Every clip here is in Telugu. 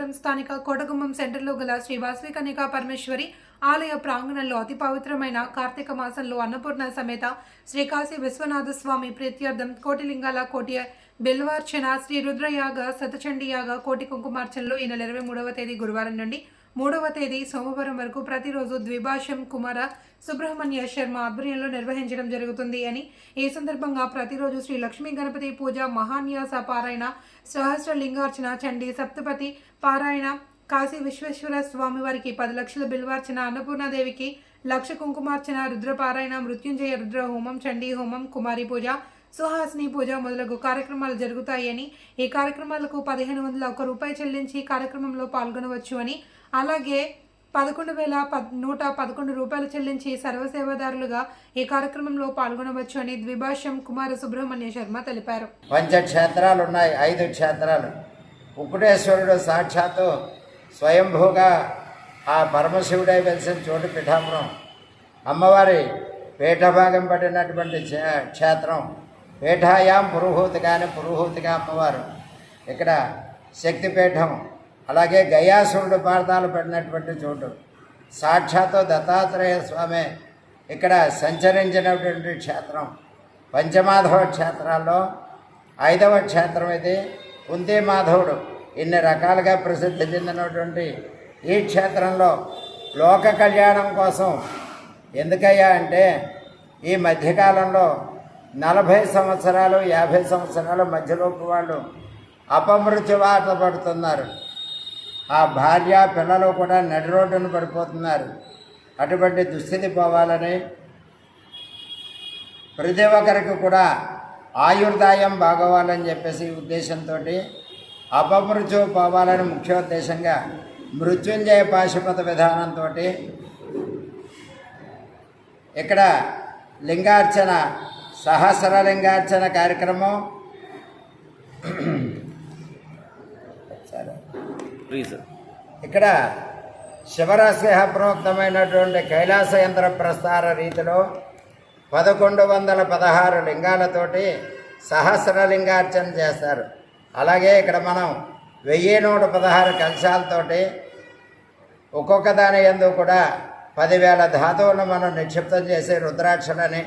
అనంతపురం స్థానిక కోటగుమ్మం సెంటర్లో గల శ్రీ వాసవి కన్యకా పరమేశ్వరి ఆలయ ప్రాంగణంలో అతి పవిత్రమైన కార్తీక మాసంలో అన్నపూర్ణ సమేత శ్రీ కాశీ విశ్వనాథ స్వామి ప్రీత్యర్థం కోటిలింగాల కోటి బిల్వార్చన శ్రీ రుద్రయాగ సతచండియాగ కోటి కుంకుమార్చనలో ఈ నెల ఇరవై మూడవ తేదీ గురువారం నుండి మూడవ తేదీ సోమవారం వరకు ప్రతిరోజు ద్విభాషం కుమార సుబ్రహ్మణ్య శర్మ ఆధ్వర్యంలో నిర్వహించడం జరుగుతుంది అని ఈ సందర్భంగా ప్రతిరోజు శ్రీ లక్ష్మీ గణపతి పూజ మహాన్యాస పారాయణ సహస్ర లింగార్చన చండీ సప్తపతి పారాయణ కాశీ విశ్వేశ్వర స్వామి వారికి పది లక్షల బిల్వార్చన అన్నపూర్ణాదేవికి లక్ష కుంకుమార్చన రుద్రపారాయణ మృత్యుంజయ రుద్ర హోమం చండీ హోమం కుమారి పూజ సుహాసిని పూజ మొదలగు కార్యక్రమాలు జరుగుతాయని ఈ కార్యక్రమాలకు పదిహేను వందల ఒక్క రూపాయి చెల్లించి కార్యక్రమంలో పాల్గొనవచ్చు అని అలాగే పదకొండు వేల పద్ నూట పదకొండు రూపాయలు చెల్లించి సర్వసేవాదారులుగా ఈ కార్యక్రమంలో పాల్గొనవచ్చు అని ద్విభాష్యం కుమార సుబ్రహ్మణ్య శర్మ తెలిపారు. పంచక్షేత్రాలు ఉన్నాయి ఐదు క్షేత్రాలు. కుకుటేశ్వరుడు సాక్షాత్తు స్వయంభూగా ఆ పరమశివుడై వెలిసిన చోటు పిఠాపురం. అమ్మవారి పీఠభాగం పడినటువంటి క్షేత్రం. పీఠాయాం పురుహూతిగాని పురుహూతిగా అమ్మవారు ఇక్కడ శక్తిపీఠం అలాగే గయాసురుడు పార్థాలు పడినటువంటి చోటు. సాక్షాత్తు దత్తాత్రేయ స్వామి ఇక్కడ సంచరించినటువంటి క్షేత్రం. పంచమాధవ క్షేత్రాల్లో ఐదవ క్షేత్రం ఇది. కుంతి మాధవుడు ఇన్ని రకాలుగా ప్రసిద్ధి చెందినటువంటి ఈ క్షేత్రంలో లోక కళ్యాణం కోసం ఎందుకయ్యా అంటే ఈ మధ్యకాలంలో నలభై సంవత్సరాలు యాభై సంవత్సరాల మధ్యలోపు వాళ్ళు అపమృత్యువాత పడుతున్నారు. ఆ భార్య పిల్లలు కూడా నడి రోడ్డును పడిపోతున్నారు. అటువంటి దుస్థితి పోవాలని ప్రతి ఒక్కరికి కూడా ఆయుర్దాయం బాగోవాలని చెప్పేసి ఉద్దేశంతో అపమృత్యు పోవాలని ముఖ్యోద్దేశంగా మృత్యుంజయ పాశుపత విధానంతో ఇక్కడ లింగార్చన సహస్ర లింగార్చన కార్యక్రమం ఇక్కడ శివరాశి ప్రోక్తమైనటువంటి కైలాస యంత్ర ప్రస్తార రీతిలో పదకొండు వందల పదహారు లింగాలతోటి సహస్ర లింగార్చన చేస్తారు. అలాగే ఇక్కడ మనం వెయ్యి నూట పదహారు కలశాలతోటి ఒక్కొక్క దాని ఎందు కూడా పదివేల ధాతువులను మనం నిక్షిప్తం చేసే రుద్రాక్షలని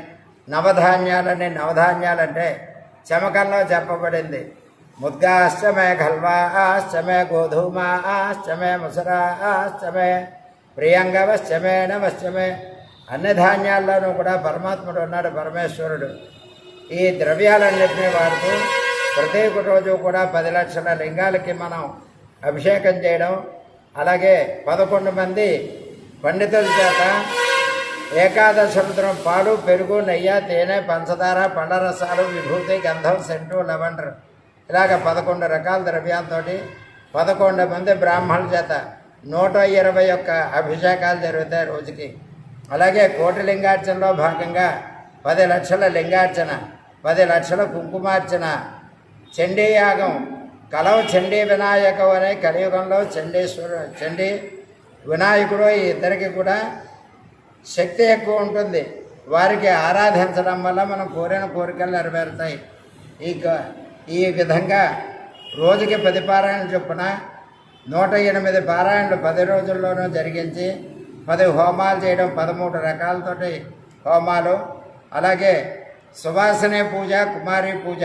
నవధాన్యాలని నవధాన్యాలంటే చమకంలో చెప్పబడింది. ముద్గాశ్చమే ఖల్వాశ్చమే ముసరా ముసరాశ్చమే ప్రియంగవశ్చమే నమశ్చమే. అన్ని ధాన్యాల్లోనూ కూడా పరమాత్ముడు ఉన్నాడు పరమేశ్వరుడు. ఈ ద్రవ్యాలన్నింటినీ వాడుతూ ప్రతి రోజు కూడా పది లక్షల లింగాలకి మనం అభిషేకం చేయడం అలాగే పదకొండు మంది పండితుల చేత ఏకాదశ రుద్రం పాలు పెరుగు నెయ్యి తేనె పంచదార పండరసాలు రసాలు విభూతి గంధం సెంటు లవండర్. ఇలాగ పదకొండు రకాల ద్రవ్యాలతోటి పదకొండు మంది బ్రాహ్మణుల చేత నూట ఇరవై ఒక్క అభిషేకాలు జరుగుతాయి రోజుకి. అలాగే కోటి లింగార్చనలో భాగంగా పది లక్షల లింగార్చన పది లక్షల కుంకుమార్చన చండీ యాగం కలవ చండీ వినాయకం అనే కలియుగంలో చండీశ్వరు చండీ వినాయకుడు ఈ ఇద్దరికి కూడా శక్తి ఎక్కువ ఉంటుంది. వారికి ఆరాధించడం వల్ల మనం కోరిన కోరికలు నెరవేరుతాయి. ఈ ఈ విధంగా రోజుకి పది పారాయణ చొప్పున నూట ఎనిమిది పారాయణలు పది రోజుల్లోనూ జరిగించి పది హోమాలు చేయడం పదమూడు రకాలతోటి హోమాలు. అలాగే సువాసనే పూజ కుమారి పూజ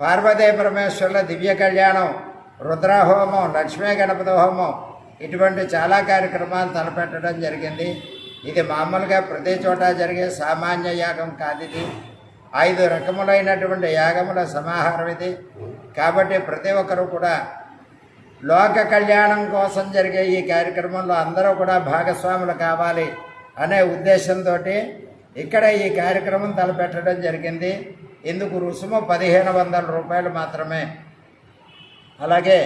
పార్వతీ పరమేశ్వరుల దివ్య కళ్యాణం రుద్రహోమం లక్ష్మీ గణపతి హోమం ఇటువంటి చాలా కార్యక్రమాలు తలపెట్టడం జరిగింది. ఇది మామూలుగా ప్రతి చోట జరిగే సామాన్య యాగం కాదు ఇది. ఐదు రకములైనటువంటి యాగముల సమాహారం ఇది. కాబట్టి ప్రతి ఒక్కరూ కూడా లోక కళ్యాణం కోసం జరిగే ఈ కార్యక్రమంలో అందరూ కూడా భాగస్వాములు కావాలి అనే ఉద్దేశంతో ఇక్కడ ఈ కార్యక్రమం తలపెట్టడం జరిగింది. ఇందుకు రుసుము పదిహేను వందల రూపాయలు మాత్రమే. అలాగే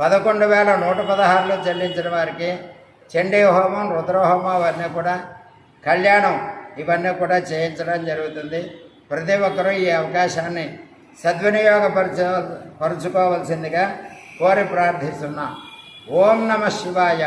పదకొండు వేల నూట పదహారులో చెల్లించిన వారికి చండీ హోమం రుద్రహోమం అవన్నీ కూడా కళ్యాణం ఇవన్నీ కూడా చేయించడం జరుగుతుంది. ప్రతి ఒక్కరూ ఈ అవకాశాన్ని సద్వినియోగపరచ పరుచుకోవలసిందిగా కోరి ప్రార్థిస్తున్నా. ఓం నమ శివాయ.